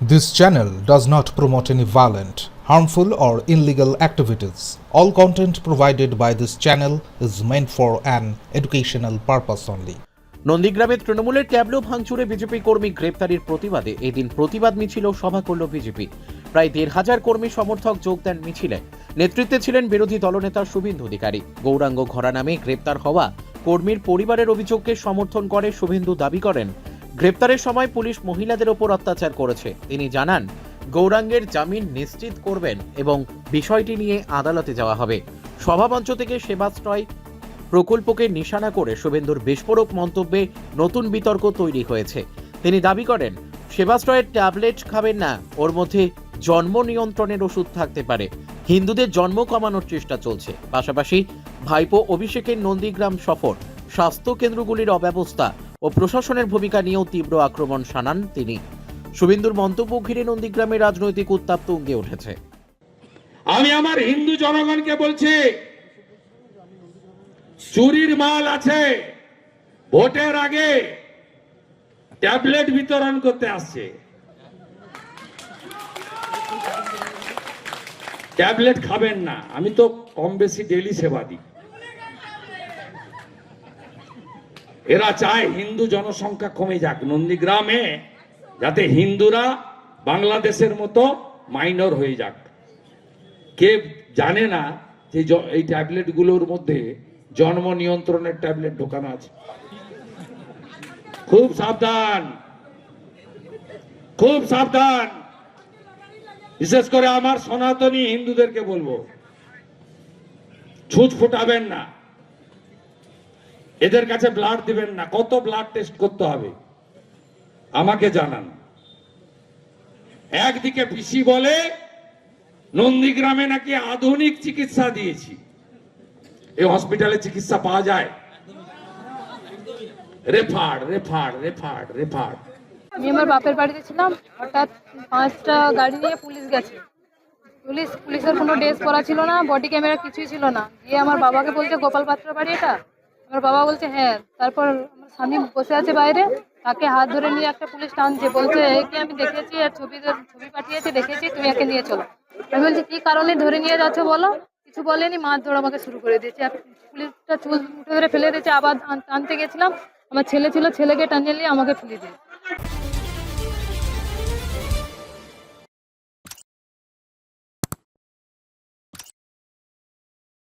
This channel does not promote any violent, harmful, or illegal activities. All content provided by this channel is meant for an educational purpose only. নন্দীগ্রামে তৃণমূলের tableau ভাঙচুরে BJP কর্মী গ্রেপ্তারির প্রতিবাদে এদিন প্রতিবাদ মিছিল সভা করল বিজেপি প্রায় দেড় হাজার কর্মী সমর্থক যোগ দেন মিছিলে নেতৃত্বে ছিলেন বিরোধী দলনেতা শুভেন্দু অধিকারী গৌরাঙ্গ ঘরা নামে গ্রেপ্তার হওয়া কর্মীর পরিবারের অভিযোগকে সমর্থন করে শুভেন্দু দাবি করেন গ্রেপ্তারের সময় পুলিশ মহিলাদের ওপর অত্যাচার করেছে। তিনি জানান, গৌরাঙ্গের জামিন নিশ্চিত করবেন এবং বিষয়টি নিয়ে আদালতে যাওয়া হবে। সভামঞ্চ থেকে সেবাশ্রয় প্রকল্পকে নিশানা করে শুভেন্দুর বিস্ফোরক মন্তব্যে নতুন বিতর্ক তৈরি হয়েছে। তিনি দাবি করেন, সেবাশ্রয়ের ট্যাবলেট খাবেন না, ওর মধ্যে জন্ম নিয়ন্ত্রণের ওষুধ থাকতে পারে। হিন্দুদের জন্ম কমানোর চেষ্টা চলছে। পাশাপাশি ভাইপো অভিষেকের নন্দীগ্রাম সফর, স্বাস্থ্য কেন্দ্রগুলির অব্যবস্থা ও প্রশাসনের ভূমিকা নিয়েও তীব্র আক্রমণ শানান তিনি। শুভেন্দুর মন্তব্য ঘিরে নন্দীগ্রামে রাজনৈতিক উত্তাপ তুঙ্গে উঠেছে। আমি আমার হিন্দু জনগণকে বলছি, চুরির মাল আছে, ভোটের আগে ট্যাবলেট বিতরণ করতে আসছে। ট্যাবলেট খাবেন না, আমি তো কম বেশি ডেলি সেবা দিই। এরা চায় হিন্দু জনসংখ্যা কমে যাক। নন্দীগ্রামে যাতে হিন্দুরা বাংলাদেশের মতো মাইনর হয়ে যাক। কে জানে না যে এই ট্যাবলেটগুলোর মধ্যে জন্ম নিয়ন্ত্রণের ট্যাবলেট ঢোকানো আছে। খুব সাবধান। খুব সাবধান। বিশেষ করে আমার সনাতনী হিন্দুদেরকে বলব, ছুঁচ ফুটাবেন না। এদের কাছে ব্লাড দিবেন না, কত ব্লাড টেস্ট করতে হবে? আমাকে জানান। একদিকে পিসি বলে, নন্দীগ্রামে নাকি আধুনিক চিকিৎসা দিয়েছি। এই হসপিটালে চিকিৎসা পাওয়া যায়? রেফার্ড রেফার্ড রেফার্ড রেফার্ড আমি আমার বাপের বাড়িতে ছিলাম, হঠাৎ পাঁচটা গাড়ি নিয়ে পুলিশ গেছে। পুলিশ, পুলিশের কোনো ড্রেস করা ছিল না বডি ক্যামেরা কিছুই ছিল না। গিয়ে আমার বাবাকে বলছে, গোপাল পাত্র বাড়ি এটা? আমার বাবা বলছে হ্যাঁ তারপর আমার স্বামী বসে আছে বাইরে, তাকে হাত ধরে নিয়ে একটা পুলিশ টানছে, বলছে, একে আমি দেখেছি, আর ছবি ছবি পাঠিয়েছে, দেখেছি, তুমি একে নিয়ে চলো। আমি বলছি, কি কারণে ধরে নিয়ে যাচ্ছ বলো? কিছু বলেনি মাছ ধরে আমাকে শুরু করে দিয়েছে। পুলিশটা চুল উঠে ধরে ফেলে দিয়েছে, আবার টানতে গেছিলাম। আমার ছেলে ছিল, ছেলেকে টানিয়ে নিয়ে আমাকে ফেলে দিয়েছে।